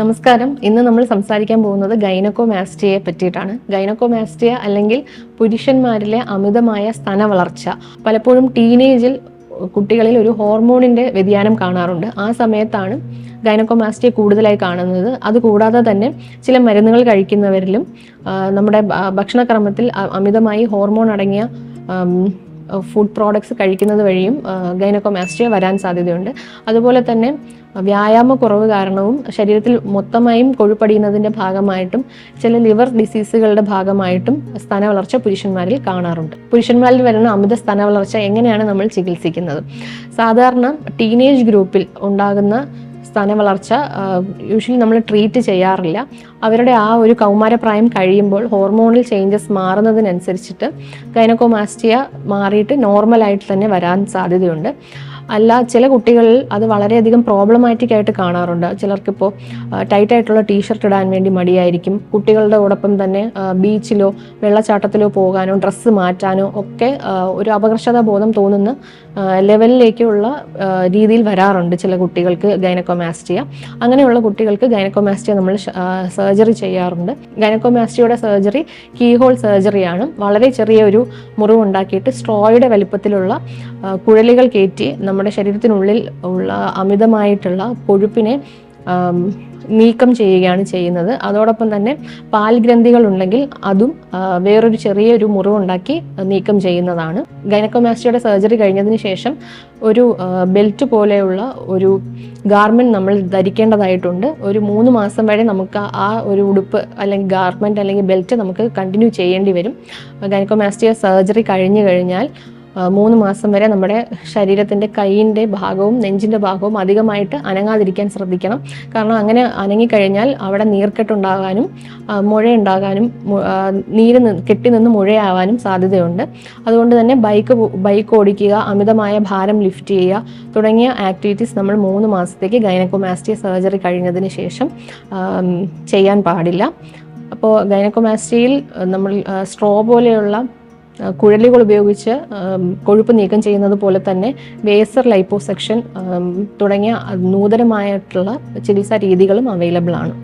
നമസ്കാരം. ഇന്ന് നമ്മൾ സംസാരിക്കാൻ പോകുന്നത് ഗൈനക്കോമാസ്റ്റിയെ പറ്റിയിട്ടാണ്. ഗൈനക്കോമാസ്റ്റിയ അല്ലെങ്കിൽ പുരുഷന്മാരിലെ അമിതമായ സ്തന വളർച്ച പലപ്പോഴും ടീനേജിൽ കുട്ടികളിൽ ഒരു ഹോർമോണിന്റെ വ്യതിയാനം കാണാറുണ്ട്. ആ സമയത്താണ് ഗൈനക്കോമാസ്റ്റിയെ കൂടുതലായി കാണുന്നത്. അതുകൂടാതെ തന്നെ ചില മരുന്നുകൾ കഴിക്കുന്നവരിലും നമ്മുടെ ഭക്ഷണക്രമത്തിൽ അമിതമായി ഹോർമോൺ അടങ്ങിയ ഫുഡ് പ്രോഡക്ട്സ് കഴിക്കുന്നത് വഴിയും ഗൈനക്കോമാസ്റ്റിയ വരാൻ സാധ്യതയുണ്ട്. അതുപോലെ തന്നെ വ്യായാമക്കുറവ് കാരണവും ശരീരത്തിൽ മൊത്തമായും കൊഴുപ്പടിയുന്നതിന്റെ ഭാഗമായിട്ടും ചില ലിവർ ഡിസീസുകളുടെ ഭാഗമായിട്ടും സ്തന വളർച്ച പുരുഷന്മാരിൽ കാണാറുണ്ട്. പുരുഷന്മാരിൽ വരുന്ന അമിത സ്തന വളർച്ച എങ്ങനെയാണ് നമ്മൾ ചികിത്സിക്കുന്നത്? സാധാരണ ടീനേജ് ഗ്രൂപ്പിൽ ഉണ്ടാകുന്ന സ്തന വളർച്ച യൂഷ്വലി നമ്മൾ ട്രീറ്റ് ചെയ്യാറില്ല. അവരുടെ ആ ഒരു കൗമാരപ്രായം കഴിയുമ്പോൾ ഹോർമോണൽ ചേഞ്ചസ് മാറുന്നതിനനുസരിച്ചിട്ട് ഗൈനക്കോമാസ്റ്റിയ മാറിയിട്ട് നോർമലായിട്ട് തന്നെ വരാൻ സാധ്യതയുണ്ട്. അല്ല ചില കുട്ടികളിൽ അത് വളരെയധികം പ്രോബ്ലമാറ്റിക് ആയിട്ട് കാണാറുണ്ട്. ചിലർക്കിപ്പോൾ ടൈറ്റ് ആയിട്ടുള്ള ടീഷർട്ട് ഇടാൻ വേണ്ടി മടിയായിരിക്കും. കുട്ടികളുടെ ഓടൊപ്പം തന്നെ ബീച്ചിലോ വെള്ളച്ചാട്ടത്തിലോ പോകാനോ ഡ്രസ്സ് മാറ്റാനോ ഒക്കെ ഒരു അപകർഷതാ ബോധം തോന്നുന്ന ലെവലിലേക്കുള്ള രീതിയിൽ വരാറുണ്ട് ചില കുട്ടികൾക്ക് ഗൈനക്കോമാസ്റ്റിയ. അങ്ങനെയുള്ള കുട്ടികൾക്ക് ഗൈനക്കോമാസ്റ്റിയ നമ്മൾ സർജറി ചെയ്യാറുണ്ട്. ഗൈനക്കോമാസ്റ്റിയുടെ സർജറി കീഹോൾ സർജറിയാണ് വളരെ ചെറിയ ഒരു മുറിവുണ്ടാക്കിയിട്ട് സ്ട്രോയുടെ വലിപ്പത്തിലുള്ള കുഴലുകൾ കയറ്റി നമ്മുടെ ശരീരത്തിനുള്ളിൽ ഉള്ള അമിതമായിട്ടുള്ള കൊഴുപ്പിനെ നീക്കം ചെയ്യുകയാണ് ചെയ്യുന്നത്. അതോടൊപ്പം തന്നെ പാൽ ഗ്രന്ഥികൾ ഉണ്ടെങ്കിൽ അതും വേറൊരു ചെറിയൊരു മുറിവുണ്ടാക്കി നീക്കം ചെയ്യുന്നതാണ്. ഗൈനക്കോമാസ്റ്റിയുടെ സർജറി കഴിഞ്ഞതിന് ശേഷം ഒരു ബെൽറ്റ് പോലെയുള്ള ഒരു ഗാർമെന്റ് നമ്മൾ ധരിക്കേണ്ടതായിട്ടുണ്ട്. ഒരു മൂന്ന് മാസം വരെ നമുക്ക് ആ ഒരു ഉടുപ്പ് അല്ലെങ്കിൽ ഗാർമെന്റ് അല്ലെങ്കിൽ ബെൽറ്റ് നമുക്ക് കണ്ടിന്യൂ ചെയ്യേണ്ടി വരും. ഗൈനക്കോമാസ്റ്റിയ സർജറി കഴിഞ്ഞു കഴിഞ്ഞാൽ മൂന്ന് മാസം വരെ നമ്മുടെ ശരീരത്തിന്റെ കൈയിന്റെ ഭാഗവും നെഞ്ചിന്റെ ഭാഗവും അധികമായിട്ട് അനങ്ങാതിരിക്കാൻ ശ്രദ്ധിക്കണം. കാരണം അങ്ങനെ അനങ്ങിക്കഴിഞ്ഞാൽ അവിടെ നീർക്കെട്ടുണ്ടാകാനും മുഴയുണ്ടാകാനും നീര് കെട്ടി നിന്ന് മുഴയാവാനും സാധ്യതയുണ്ട്. അതുകൊണ്ട് തന്നെ ബൈക്ക് ബൈക്ക് ഓടിക്കുക അമിതമായ ഭാരം ലിഫ്റ്റ് ചെയ്യുക തുടങ്ങിയ ആക്ടിവിറ്റീസ് നമ്മൾ മൂന്ന് മാസത്തേക്ക് ഗൈനക്കോമാസ്റ്റിയ സർജറി കഴിഞ്ഞതിന് ശേഷം ചെയ്യാൻ പാടില്ല. അപ്പോൾ ഗൈനക്കോമാസ്റ്റിയിൽ നമ്മൾ സ്ട്രോ പോലെയുള്ള കുഴലുകൾ ഉപയോഗിച്ച് കൊഴുപ്പ് നീക്കം ചെയ്യുന്നത് പോലെ തന്നെ വേസർ ലൈപ്പോസെക്ഷൻ തുടങ്ങിയ നൂതനമായിട്ടുള്ള ചികിത്സാ രീതികളും അവൈലബിൾ ആണ്.